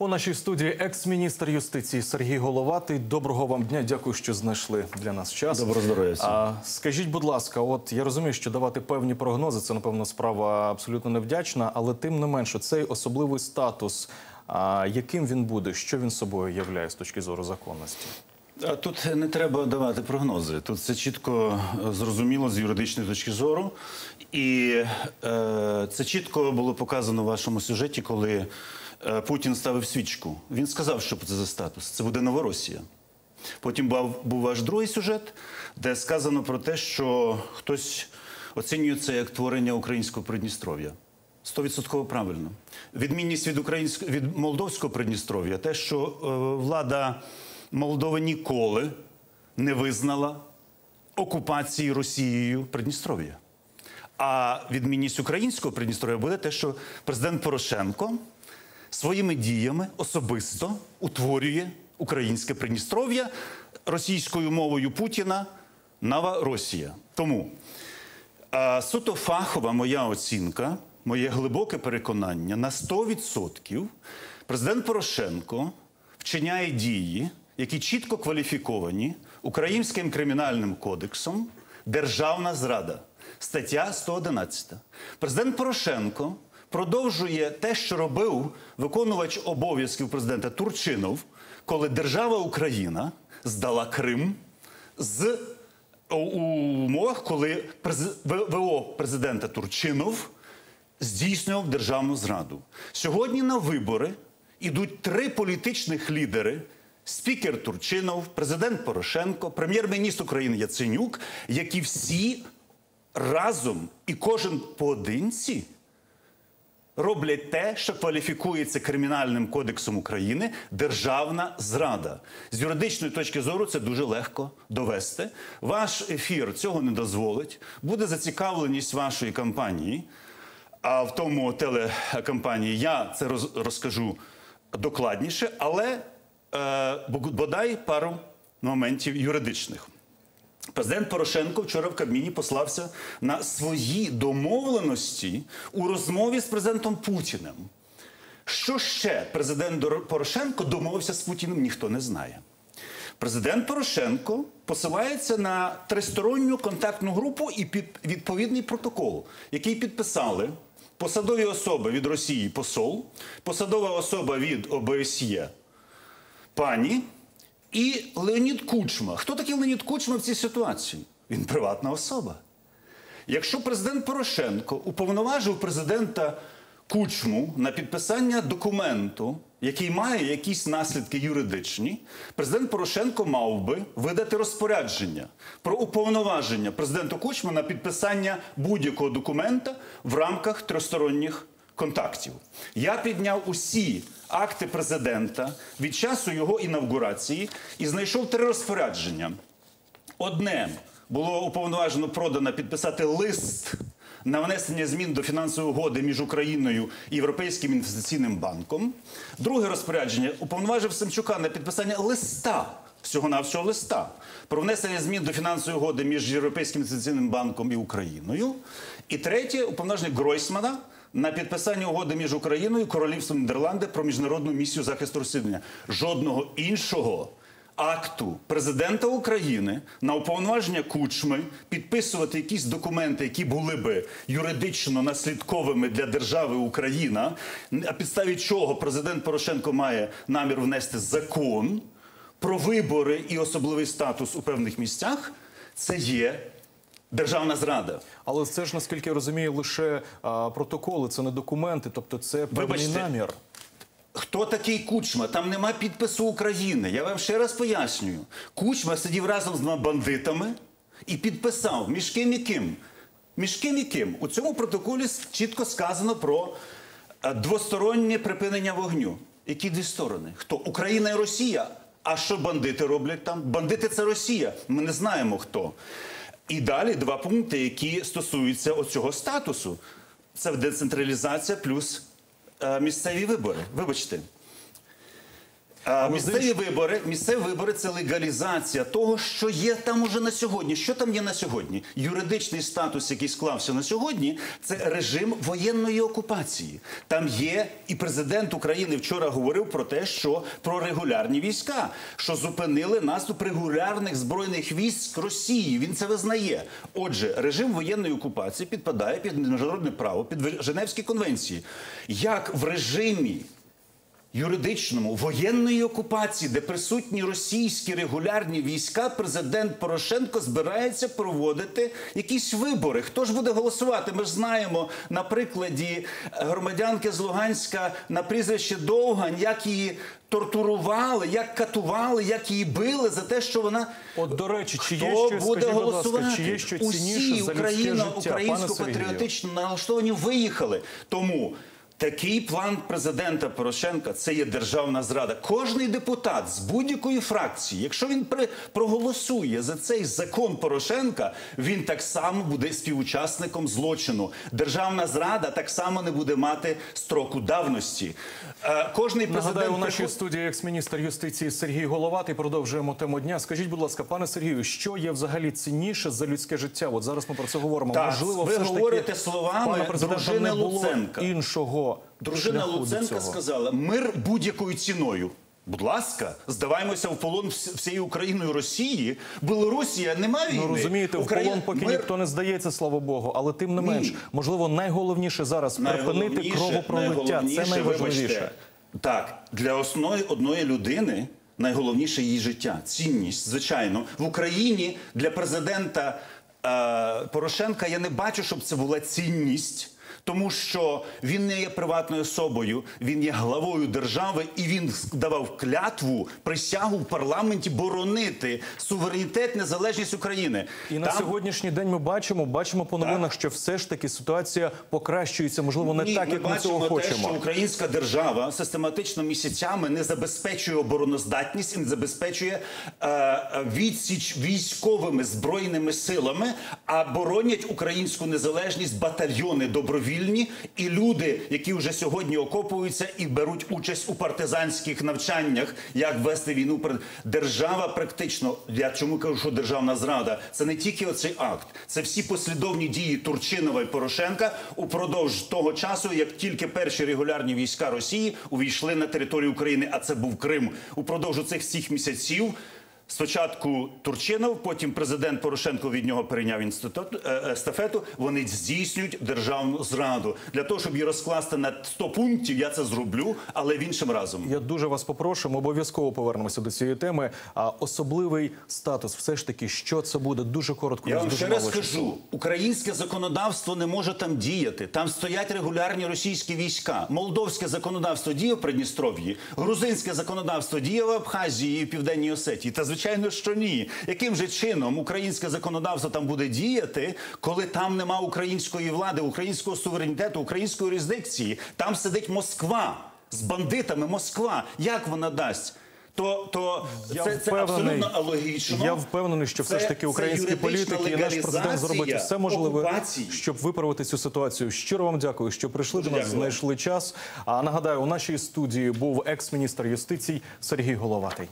У нашій студії екс-міністр юстиції Сергій Головатий. Доброго вам дня. Дякую, що знайшли для нас час. Доброго здоров'я. А, скажіть, будь ласка, от я розумію, що давати певні прогнози це напевно справа абсолютно невдячна, але тим не менше, цей особливий статус, а, яким він буде, що він собою являє з точки зору законності? А Тут не треба давати прогнози. Тут все чітко е, зрозуміло з юридичної точки зору. І е, це чітко було показано в вашому сюжеті, коли Путін ставив свічку. Він сказав, що це за статус. Це буде Новоросія. Потім був, ваш другий сюжет, де сказано про те, що хтось оцінює це як творення українського Придністров'я. Стовідсотково правильно. Відмінність від українського від молдовського Придністров'я, те, що е, влада Молдови ніколи не визнала окупації Росією Придністров'я. А відмінність українського Придністров'я буде те, що президент Порошенко своїми діями особисто утворює українське Придністров'я російською мовою Путіна Нова Росія. Тому суто фахова моя оцінка, моє глибоке переконання на 100% президент Порошенко вчиняє дії, які чітко кваліфіковані Українським кримінальним кодексом Державна зрада, стаття 111. Президент Порошенко продовжує те, що робив виконувач обов'язків президента Турчинов, коли держава Україна здала Крим з у умовах, коли ВО президента Турчинов здійснював державну зраду. Сьогодні на вибори ідуть три політичних лідери: спікер Турчинов, президент Порошенко, прем'єр-міністр України Яценюк, які всі разом і кожен поодинці роблять те, що кваліфікується кримінальним кодексом України державна зрада. З юридичної точки зору це дуже легко довести. Ваш ефір цього не дозволить. Буде зацікавленість вашої кампанії. А в тому телекампанії я це роз- розкажу докладніше, але е, бодай пару моментів юридичних. Президент Порошенко вчора в Кабміні послався на свої домовленості у розмові з президентом Путіним. Що ще президент Порошенко домовився з Путіним, ніхто не знає. Президент Порошенко посилається на тристоронню контактну групу і під відповідний протокол, який підписали посадові особи від Росії посол, посадова особа від ОБСЄ пані і Леонід Кучма. Хто такий Леонід Кучма в цій ситуації? Він приватна особа. Якщо президент Порошенко уповноважив президента Кучму на підписання документу, який має якісь наслідки юридичні, президент Порошенко мав би видати розпорядження про уповноваження президента Кучма на підписання будь-якого документа в рамках тристоронніх контактів. Я підняв усі акти президента від часу його інавгурації і знайшов три розпорядження. Одне було уповноважено продано підписати лист на внесення змін до фінансової угоди між Україною і Європейським інвестиційним банком. Друге розпорядження уповноважив Семчука на підписання листа. Всього навсього листа про внесення змін до фінансової угоди між Європейським інвестиційним банком і Україною. І третє уповноваження Гройсмана на підписання угоди між Україною і Королівством Нідерланди про міжнародну місію захисту розслідування. Жодного іншого акту президента України на уповноваження кучми підписувати якісь документи, які були би юридично наслідковими для держави Україна, на підставі чого президент Порошенко має намір внести закон про вибори і особливий статус у певних місцях, це є державна зрада. Але це ж наскільки я розумію, лише а, протоколи, це не документи, тобто це певний Вибачте. намір. Хто такий Кучма? Там нема підпису України. Я вам ще раз пояснюю. Кучма сидів разом з двома бандитами і підписав між ким і ким. Між ким і ким. У цьому протоколі чітко сказано про е, двостороннє припинення вогню. Які дві сторони? Хто? Україна і Росія. А що бандити роблять там? Бандити це Росія. Ми не знаємо хто. І далі два пункти, які стосуються оцього статусу. Це децентралізація плюс е, місцеві вибори. Вибачте. А, місцеві вибори, місцеві вибори це легалізація того, що є там уже на сьогодні. Що там є на сьогодні? Юридичний статус, який склався на сьогодні, це режим воєнної окупації. Там є і президент України вчора говорив про те, що про регулярні війська, що зупинили наступ регулярних збройних військ Росії. Він це визнає. Отже, режим воєнної окупації підпадає під міжнародне право, під Женевські конвенції. Як в режимі юридичному воєнної окупації, де присутні російські регулярні війська, президент Порошенко збирається проводити якісь вибори. Хто ж буде голосувати? Ми ж знаємо на прикладі громадянки з Луганська на прізвище Довгань, як її тортурували, як катували, як її били за те, що вона От, до речі, чи є Хто щось, буде скажіть, будь ласка, голосувати? чи є що цінніше Усі за людське Україна, життя, українсько-патріотично налаштовані виїхали. Тому такий план президента Порошенка це є державна зрада. Кожний депутат з будь-якої фракції, якщо він при, проголосує за цей закон Порошенка, він так само буде співучасником злочину. Державна зрада так само не буде мати строку давності. Е, кожний президент Нагадаю, у нашій студії екс-міністр юстиції Сергій Головатий. Продовжуємо тему дня. Скажіть, будь ласка, пане Сергію, що є взагалі цінніше за людське життя? От зараз ми про це говоримо. Так, Можливо, ви все ж таки, говорите словами дружини Луценка. іншого Дружина шляху до Луценка цього. сказала: мир будь-якою ціною. Будь ласка, здаваємося в полон вс- всією Україною Росії. Білорусія немає війни. Ну розумієте, в полон поки мир- ніхто не здається, слава Богу. Але тим не Ні. менш, можливо, найголовніше зараз припинити Найголовніше- кровопролиття. Це найважливіше. вибачте, Так, для основної одної людини найголовніше її життя, цінність. Звичайно, в Україні для президента е, Порошенка я не бачу, щоб це була цінність. Тому що він не є приватною особою, він є главою держави, і він давав клятву присягу в парламенті боронити суверенітет, незалежність України. І на сьогоднішній день ми бачимо, бачимо по новинах, що все ж таки ситуація покращується. Можливо, не Ні, так, ми як ми цього те, хочемо. що українська держава систематично місяцями не забезпечує обороноздатність і не забезпечує е, відсіч військовими збройними силами, а боронять українську незалежність батальйони добровільні і люди, які вже сьогодні окопуються і беруть участь у партизанських навчаннях, як вести війну. Держава практично, я чому кажу, що державна зрада, це не тільки оцей акт, це всі послідовні дії Турчинова і Порошенка упродовж того часу, як тільки перші регулярні війська Росії увійшли на територію України, а це був Крим. Упродовж цих всіх місяців. Спочатку Турчинов, потім президент Порошенко від нього перейняв інститут е, естафету. Вони здійснюють державну зраду для того, щоб її розкласти на 100 пунктів. Я це зроблю, але в іншим разом. Я дуже вас попрошу, ми обов'язково повернемося до цієї теми. А особливий статус, все ж таки, що це буде дуже коротко. Я вам ще раз скажу: українське законодавство не може там діяти. Там стоять регулярні російські війська. Молдовське законодавство діє в Придністров'ї, грузинське законодавство діє в Абхазії і в Південній Осетії. Та звичайно, що ні. Яким же чином українське законодавство там буде діяти, коли там нема української влади, українського суверенітету, української юрисдикції? Там сидить Москва з бандитами. Москва. Як вона дасть? То, то Я це, це абсолютно алогічно. Я впевнений, що все ж таки українські політики і наш президент зробить все можливе, окупації. щоб виправити цю ситуацію. Щиро вам дякую, що прийшли до нас, дякую. знайшли час. А нагадаю, у нашій студії був екс-міністр юстиції Сергій Головатий.